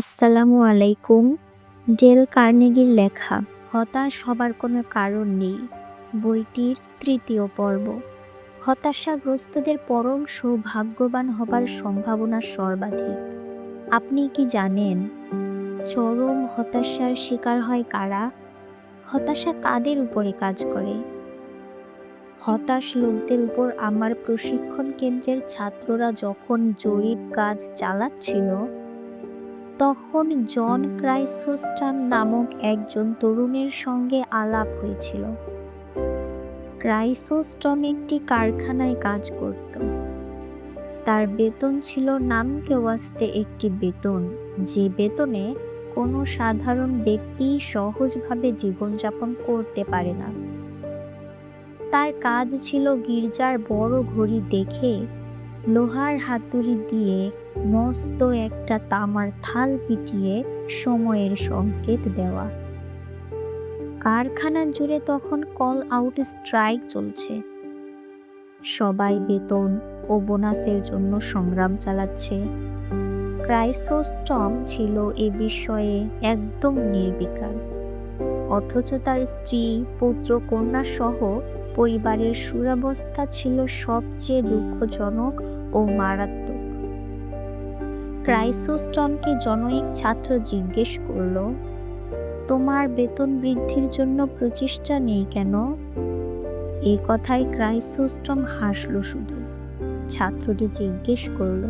আসসালামু আলাইকুম। ডেল কার্নেগির লেখা, হতাশ হবার কোনো কারণ নেই। বইটির তৃতীয় পর্ব, হতাশাগ্রস্তদের পরম সৌভাগ্যবান হবার সম্ভাবনা সর্বাধিক। আপনি কি জানেন, চরম হতাশার শিকার হয় কারা? হতাশা কাদের উপরে কাজ করে? হতাশ লোকদের উপর আমার প্রশিক্ষণ কেন্দ্রের ছাত্ররা যখন জরিপ কাজ চালাচ্ছিল তখন জন ক্রাইসোস্টান নামক একজন তরুণের সঙ্গে আলাপ হয়েছিল। ক্রাইসোস্টম একটি কারখানায় কাজ করত। তার বেতন ছিল নামকে ওয়াস্তে একটি বেতন, যে বেতনে কোনো সাধারণ ব্যক্তি সহজভাবে জীবনযাপন করতে পারে না। তার কাজ ছিল গির্জার বড় ঘড়ি দেখে লোহার হাতুড়ি দিয়ে মস্ত একটা তামার থাল পিটিয়ে সময়ের সংকেত দেওয়া। কারখানা জুড়ে তখন কল আউট স্ট্রাইক চলছে। সবাই বেতন ও বোনাসের জন্য সংগ্রাম চালাচ্ছে। ক্রাইসোস্টম ছিল এ বিষয়ে একদম নির্বিকার। অথচ তার স্ত্রী, পুত্র, কন্যা সহ পরিবারের সুরাবস্থা ছিল সবচেয়ে দুঃখজনক ও মারাত্মক। ক্রাইসোস্টমকে জনৈক ছাত্র জিজ্ঞেস করল, তোমার বেতন বৃদ্ধির জন্য প্রচেষ্টা নেই কেন? এই কথায় ক্রাইসোস্টম হাসল শুধু। ছাত্রটি জিজ্ঞেস করল,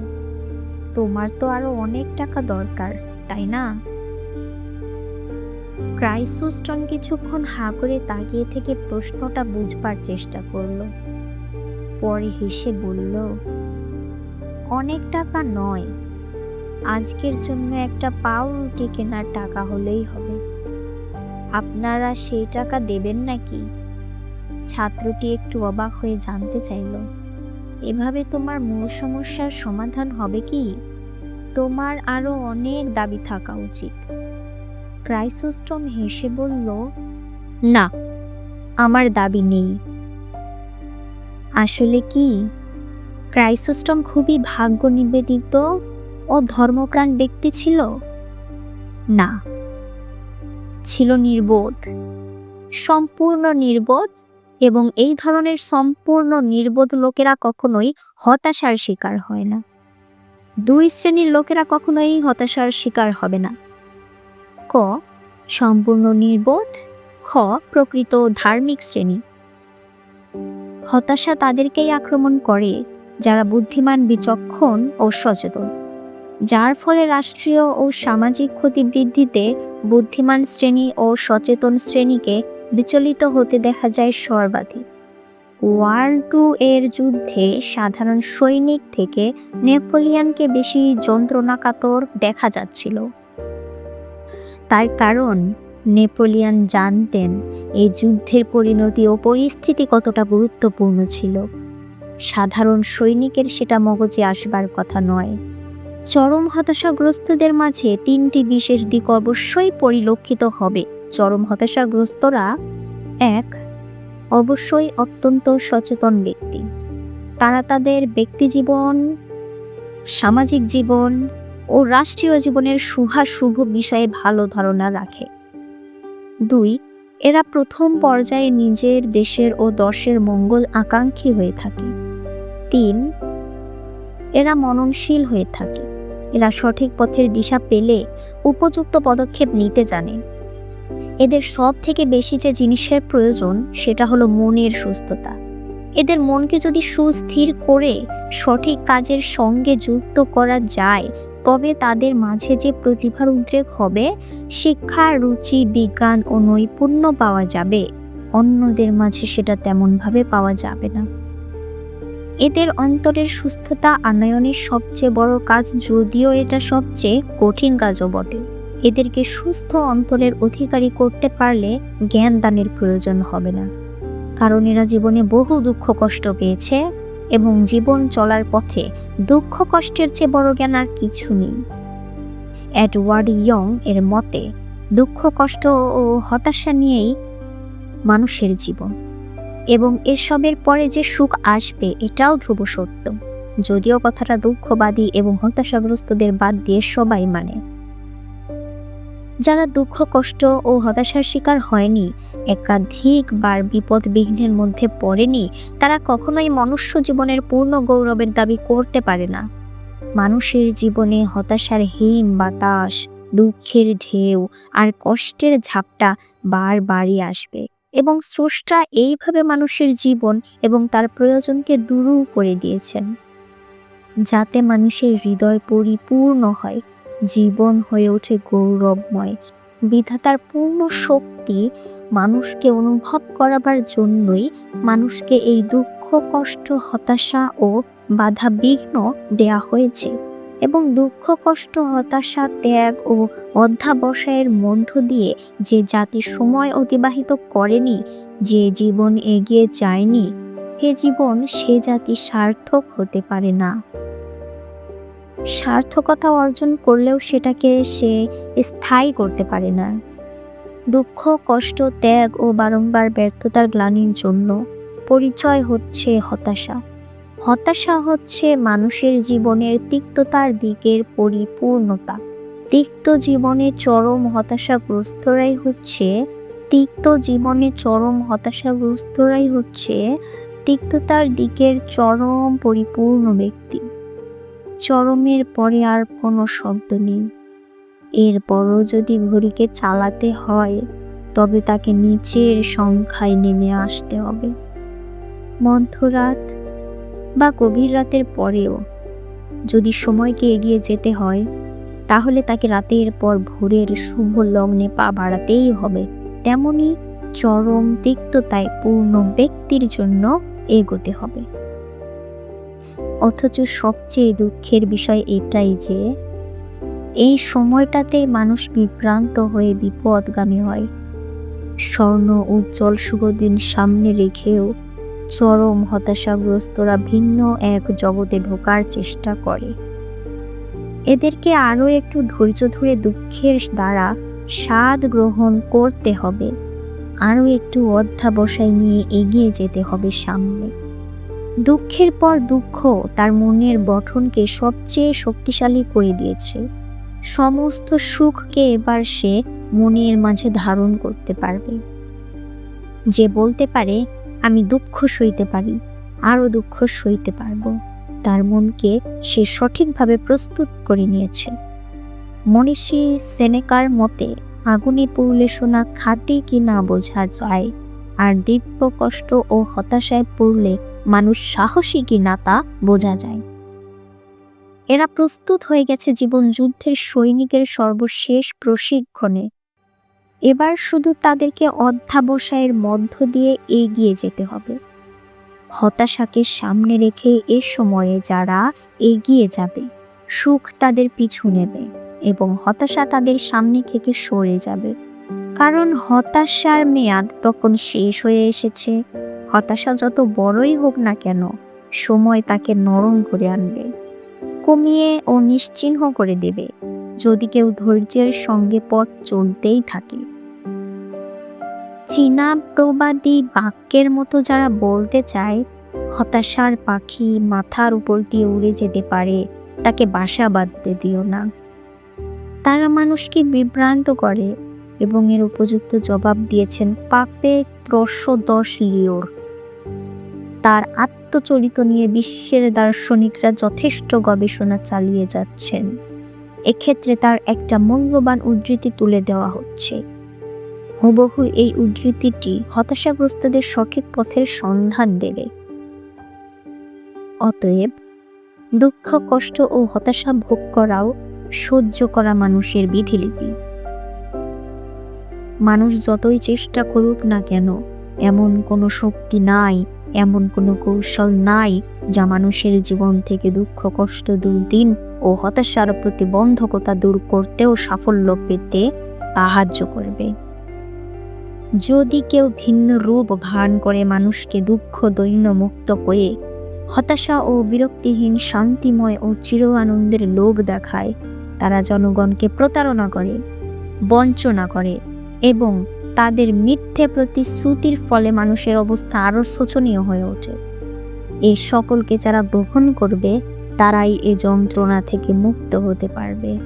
তোমার তো আরও অনেক টাকা দরকার, তাই না? ক্রাইসোস্টন কিছুক্ষণ হা করে তাকিয়ে থেকে প্রশ্নটা বুঝবার চেষ্টা করল। পরে হেসে বলল, অনেক টাকা নয় আজকের জন্য একটা পাউরুটি কেনার টাকা হলেই হবে। আপনারা সেই টাকা দেবেন নাকি? ছাত্রটি একটু অবাক হয়ে জানতে চাইল। এভাবে তোমার মূল সমস্যার সমাধান হবে কি? তোমার আরও অনেক দাবি থাকা উচিত। ক্রাইসোস্টম হেসে বলল, না, আমার দাবি নেই। আসলে কি? ক্রাইসোস্টম খুবই ভাগ্য নিবেদিত ও ধর্মপ্রাণ ব্যক্তি ছিল? না। ছিল নির্বোধ। সম্পূর্ণ নির্বোধ এবং এই ধরনের সম্পূর্ণ নির্বোধ লোকেরা কখনোই হতাশার শিকার হয় না। দুই শ্রেণির লোকেরা কখনোই হতাশার শিকার হবে না। ক। সম্পূর্ণ নির্বোধ। খ। প্রকৃত ধার্মিক শ্রেণি। হতাশা তাদেরকেই আক্রমণ করে, যারা বুদ্ধিমান, বিচক্ষণ ও সচেতন। যার ফলে রাষ্ট্রীয় ও সামাজিক ক্ষতি বৃদ্ধিতে বুদ্ধিমান শ্রেণি ও সচেতন শ্রেণীকে বিচলিত হতে দেখা যায় সর্বাধিক। ওয়ার্ল্ড টু এর যুদ্ধে সাধারণ সৈনিক থেকে নেপোলিয়ানকে বেশি যন্ত্রণাকাতর দেখা যাচ্ছিল। তার কারণ, নেপোলিয়ান জানতেন এই যুদ্ধের পরিণতি ও পরিস্থিতি কতটা গুরুত্বপূর্ণ ছিল। সাধারণ সৈনিকের সেটা মগজে আসবার কথা নয়। চরম হতাশাগ্রস্তদের মাঝে তিনটি বিশেষ দিক অবশ্যই পরিলক্ষিত হবে। চরম হতাশাগ্রস্তরা, এক, অবশ্যই অত্যন্ত সচেতন ব্যক্তি। তারা তাদের ব্যক্তিজীবন সামাজিক জীবন ও রাষ্ট্রীয় জীবনের শুভাশুভ বিষয়ে ভালো ধারণা রাখে। দুই, এরা প্রথম পর্যায়ে নিজের দেশের ও দশের মঙ্গল আকাঙ্ক্ষী হয়ে থাকে। তিন, এরা মননশীল হয়ে থাকে। এরা সঠিক পথের দিশা পেলে উপযুক্ত পদক্ষেপ নিতে জানে। এদের সব থেকে বেশি যে জিনিসের প্রয়োজন, সেটা হলো মনের সুস্থতা। এদের মনকে যদি সুস্থির করে সঠিক কাজের সঙ্গে যুক্ত করা যায়, তবে তাদের মাঝে যে প্রতিভার উদ্রেক হবে, শিক্ষা, রুচি, বিজ্ঞান ও নৈপুণ্য পাওয়া যাবে। অন্যদের মাঝে সেটা তেমনভাবে পাওয়া যাবে না। এদের অন্তরের সুস্থতা আনয়নের সবচেয়ে বড় কাজ, যদিও এটা সবচেয়ে কঠিন কাজও বটে। এদেরকে সুস্থ অন্তরের অধিকারী করতে পারলে জ্ঞান দানের প্রয়োজন হবে না। কারণ এরা জীবনে বহু দুঃখ কষ্ট পেয়েছে এবং জীবন চলার পথে দুঃখ কষ্টের চেয়ে বড় জ্ঞান আর কিছু নেই। অ্যাডওয়ার্ড ইয়ং এর মতে, দুঃখ, কষ্ট ও হতাশা নিয়েই মানুষের জীবন। এবং এসবের পরে যে সুখ আসবে, এটাও ধ্রুব সত্য। যদিও কথাটা দুঃখবাদী এবং হতাশাগ্রস্তদের বাদ দিয়ে সবাই মানে। যারা দুঃখ, কষ্ট ও হতাশার শিকার হয়নি একাধিকবার বিপদ বিঘ্নের মধ্যে পড়েনি, তারা কখনোই মনুষ্য জীবনের পূর্ণ গৌরবের দাবি করতে পারে না। মানুষের জীবনে হতাশার হিম বাতাস, দুঃখের ঢেউ আর কষ্টের ঝাপটা বারবারই আসবে। এবং স্রষ্টা এইভাবে মানুষের জীবন এবং তার প্রয়োজনকে দূরও করে দিয়েছেন। যাতে মানুষের হৃদয় পরিপূর্ণ হয়, জীবন হয়ে ওঠে গৌরবময়। বিধাতার পূর্ণ শক্তি মানুষকে অনুভব করাবার জন্যই মানুষকে এই দুঃখ, কষ্ট, হতাশা ও বাধা বিঘ্ন দেয়া হয়েছে। এবং দুঃখ, কষ্ট, হতাশা, ত্যাগ ও অধ্যাবসায়ের মধ্য দিয়ে যে জাতি সময় অতিবাহিত করেনি, যে জীবন এগিয়ে যায়নি, সে জীবন সে জাতি সার্থক হতে পারে না। সার্থকতা অর্জন করলেও সেটাকে সে স্থায়ী করতে পারে না। দুঃখ, কষ্ট, ত্যাগ ও বারংবার ব্যর্থতার গ্লানির জন্য পরিচয় হচ্ছে হতাশা। হতাশা হচ্ছে মানুষের জীবনের তিক্ততার দিকের পরিপূর্ণতা। তিক্ত জীবনে চরম হতাশাগ্রস্তরাই হচ্ছে, তিক্ত জীবনে চরম হতাশাগ্রস্তরাই হচ্ছে তিক্ততার দিকের চরম পরিপূর্ণ ব্যক্তি। চরমের পরে আর কোনো শব্দ নেই। এরপরও যদি ঘড়িকে চালাতে হয়, তবে তাকে নিচের সংখ্যায় নেমে আসতে হবে। মধ্যরাত বা গভীর রাতের পরেও যদি সময়কে এগিয়ে যেতে হয়, তাহলে তাকে রাতের পর ভোরের শুভ লগ্নে পা বাড়াতেই হবে। তেমনি চরম তিক্ততায় পূর্ণ ব্যক্তির জন্য এগোতে হবে। অথচ সবচেয়ে দুঃখের বিষয় এটাই যে, এই সময়টাতে মানুষ বিভ্রান্ত হয়ে বিপদগামী হয়। স্বর্ণ উজ্জ্বল শুভ দিন সামনে রেখেও চরম হতাশাগ্রস্তরা ভিন্ন এক জগতে ঢোকার চেষ্টা করে। এদেরকে আরও একটু ধৈর্য ধরে দুঃখের দ্বারা স্বাদ গ্রহণ করতে হবে। আরও একটু অধ্যাবসায় নিয়ে এগিয়ে যেতে হবে সামনে। দুঃখের পর দুঃখ তার মনের গঠনকে সবচেয়ে শক্তিশালী করে দিয়েছে। সমস্ত সুখকে এবার সে মনের মাঝে ধারণ করতে পারবে। যে বলতে পারে আমি দুঃখ সইতে পারি, আরও দুঃখ সইতে পারব। তার মনকে সে সঠিকভাবে প্রস্তুত করে নিয়েছে। মনীষী সেনেকার মতে, আগুনে পড়লে শোনা খাঁটি কি না বোঝা যায়, আর দিব্য কষ্ট ও হতাশায় পড়লে মানুষ সাহসী কি না তা বোঝা যায়। এরা প্রস্তুত হয়ে গেছে জীবন যুদ্ধের সৈনিকের সর্বশেষ প্রশিক্ষণে। এবার শুধু তাদেরকে অধ্যাবসায়ের মধ্য দিয়ে এগিয়ে যেতে হবে। হতাশাকে সামনে রেখে এ সময়ে যারা এগিয়ে যাবে, সুখ তাদের পিছু নেবে এবং হতাশা তাদের সামনে থেকে সরে যাবে। কারণ হতাশার মেয়াদ তখন শেষ হয়ে এসেছে। হতাশা যত বড়ই হোক না কেন, সময় তাকে নরম করে আনবে, কমিয়ে ও নিশ্চিহ্ন করে দেবে। যদি কেউ ধৈর্যের সঙ্গে পথ চলতেই থাকে চীনা প্রবাদী বাক্যের মতো যারা বলতে চায়, হতাশার পাখি মাথার উপর দিয়ে উড়ে যেতে পারে, তাকে বাসা বাঁধতে দিও না। তারা মানুষকে বিভ্রান্ত করে এবং এর উপযুক্ত জবাব দিয়েছেন পাপে ত্রশো দশ লিওর। তার আত্মচরিত নিয়ে বিশ্বের দার্শনিকরা যথেষ্ট গবেষণা চালিয়ে যাচ্ছেন। এক্ষেত্রে তার একটা মূল্যবান উদ্ধৃতি তুলে দেওয়া হচ্ছে। হুবহু এই উদ্ধৃতিটি হতাশাগ্রস্তদের সঠিক পথের সন্ধান দেবে। অতএব, দুঃখ, কষ্ট ও হতাশা ভোগ করাও সহ্য করা মানুষের বিধিলিপি। মানুষ যতই চেষ্টা করুক না কেন, এমন কোনো শক্তি নাই, এমন কোনো কৌশল নাই, যা মানুষের জীবন থেকে দুঃখ, কষ্ট, দুর্দিন ও হতাশার প্রতিবন্ধকতা দূর করতেও সাফল্য পেতে সাহায্য করবে। যদি কেউ ভিন্ন রূপ ভান করে মানুষকে দুঃখ, দৈন্য মুক্ত করে, হতাশা ও বিরক্তিহীন, শান্তিময় ও চির আনন্দের লোভ দেখায়, তারা জনগণকে প্রতারণা করে, বঞ্চনা করে এবং তাদের মিথ্যে প্রতিশ্রুতির ফলে মানুষের অবস্থা আরও শোচনীয় হয়ে ওঠে। এই সকলকে যারা গ্রহণ করবে, তারাই এ যন্ত্রণা থেকে মুক্ত হতে পারবে।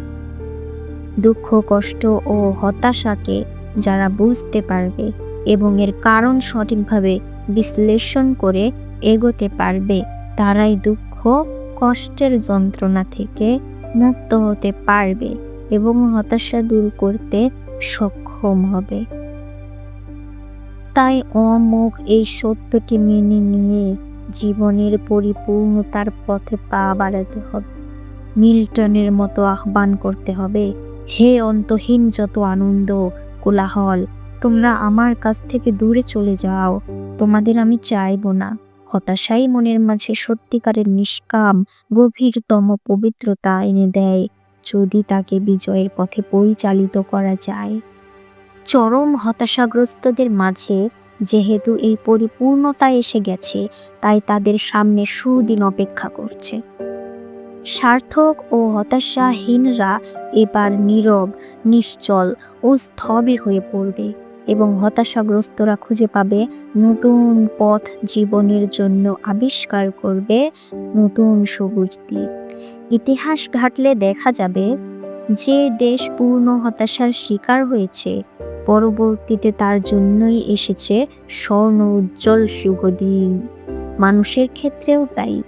দুঃখ, কষ্ট ও হতাশাকে যারা বুঝতে পারবে এবং এর কারণ সঠিকভাবে বিশ্লেষণ করে এগোতে পারবে, তারাই দুঃখ, কষ্টের যন্ত্রণা থেকে মুক্ত হতে পারবে এবং হতাশা দূর করতে সক্ষম হবে। তাই অমুখ এই সত্যটি মেনে নিয়ে জীবনের পরিপূর্ণতার পথে পা বাড়াতে হবে। মিল্টনের মতো আহ্বান করতে হবে, হে অন্তহীন যত আনন্দ কোলাহল। তোমরা আমার কাছ থেকে দূরে চলে যাও। তোমাদের আমি চাইব না। হতাশাই মনের মাঝে সত্যিকারের নিষ্কাম, গভীরতম পবিত্রতা এনে দেয়, যদি তাকে বিজয়ের পথে পরিচালিত করা যায়। চরম হতাশাগ্রস্তদের মাঝে যেহেতু এই পরিপূর্ণতা এসে গেছে, তাই তাদের সামনে সুদিন অপেক্ষা করছে। সার্থক ও হতাশাহীনরা এবার নীরব, নিশ্চল ও স্থবির হয়ে পড়বে এবং হতাশাগ্রস্তরা খুঁজে পাবে নতুন পথ জীবনের জন্য আবিষ্কার করবে নতুন সবুজ দিক। ইতিহাস ঘাটলে দেখা যাবে যে দেশ পূর্ণ হতাশার শিকার হয়েছে, পরবর্তীতে তার জন্যই এসেছে স্বর্ণ উজ্জ্বল শুভ দিন মানুষের ক্ষেত্রেও তাই।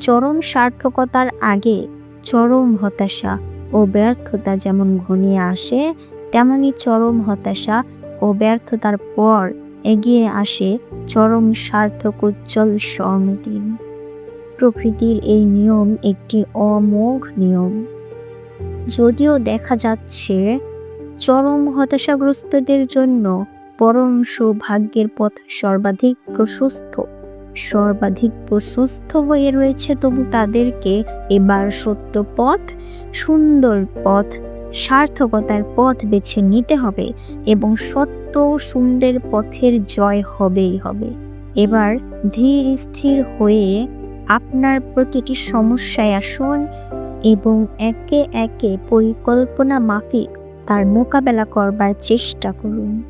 চরম সার্থকতার আগে চরম হতাশা ও ব্যর্থতা যেমন ঘনিয়ে আসে, তেমনি চরম হতাশা ও ব্যর্থতার পর এগিয়ে আসে চরম সার্থক উজ্জ্বল স্বর্ণদিন। প্রকৃতির এই নিয়ম একটি অমোঘ নিয়ম। যদিও দেখা যাচ্ছে চরম হতাশাগ্রস্তদের জন্য পরম সৌভাগ্যের পথ সর্বাধিক প্রশস্ত। সর্বাধিক প্রশস্ত হয়ে রয়েছে, তবু তাদেরকে এবার সত্য পথ, সুন্দর পথ, সার্থকতার পথ বেছে নিতে হবে এবং সত্য সুন্দর পথের জয় হবেই হবে। এবার ধীর স্থির হয়ে আপনার প্রতিটি সমস্যায় আসুন এবং একে একে পরিকল্পনা মাফিক তার মোকাবেলা করবার চেষ্টা করুন।